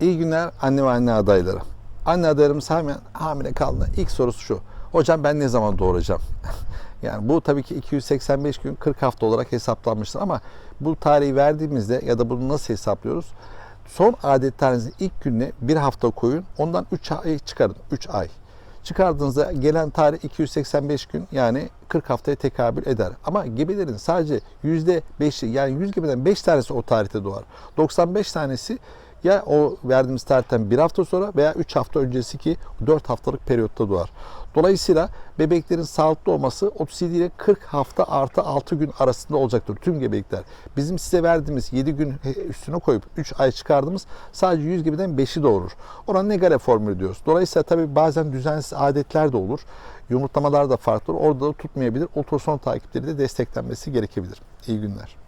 İyi günler anne ve anne adayları. Anne adaylarımız hemen hamile kaldığında ilk sorusu şu. Hocam ben ne zaman doğuracağım? yani bu tabii ki 285 gün 40 hafta olarak hesaplanmıştır ama bu tarihi verdiğimizde ya da bunu nasıl hesaplıyoruz? Son adetlerinizin ilk gününe bir hafta koyun. Ondan 3 ay çıkarın. 3 ay. Çıkardığınızda gelen tarih 285 gün yani 40 haftaya tekabül eder. Ama gebelerin sadece %5'i yani 100 gebeden 5 tanesi o tarihte doğar. 95 tanesi ya o verdiğimiz tarihten bir hafta sonra veya 3 hafta öncesi ki 4 haftalık periyotta doğar. Dolayısıyla bebeklerin sağlıklı olması 37 ile 40 hafta artı 6 gün arasında olacaktır tüm gebekler. Bizim size verdiğimiz 7 gün üstüne koyup 3 ay çıkardığımız sadece 100 gebeden 5'i doğurur. Ona negare formülü diyoruz. Dolayısıyla tabii bazen düzensiz adetler de olur. Yumurtlamalar da farklı. Orada da tutmayabilir. Ultrason takipleri de desteklenmesi gerekebilir. İyi günler.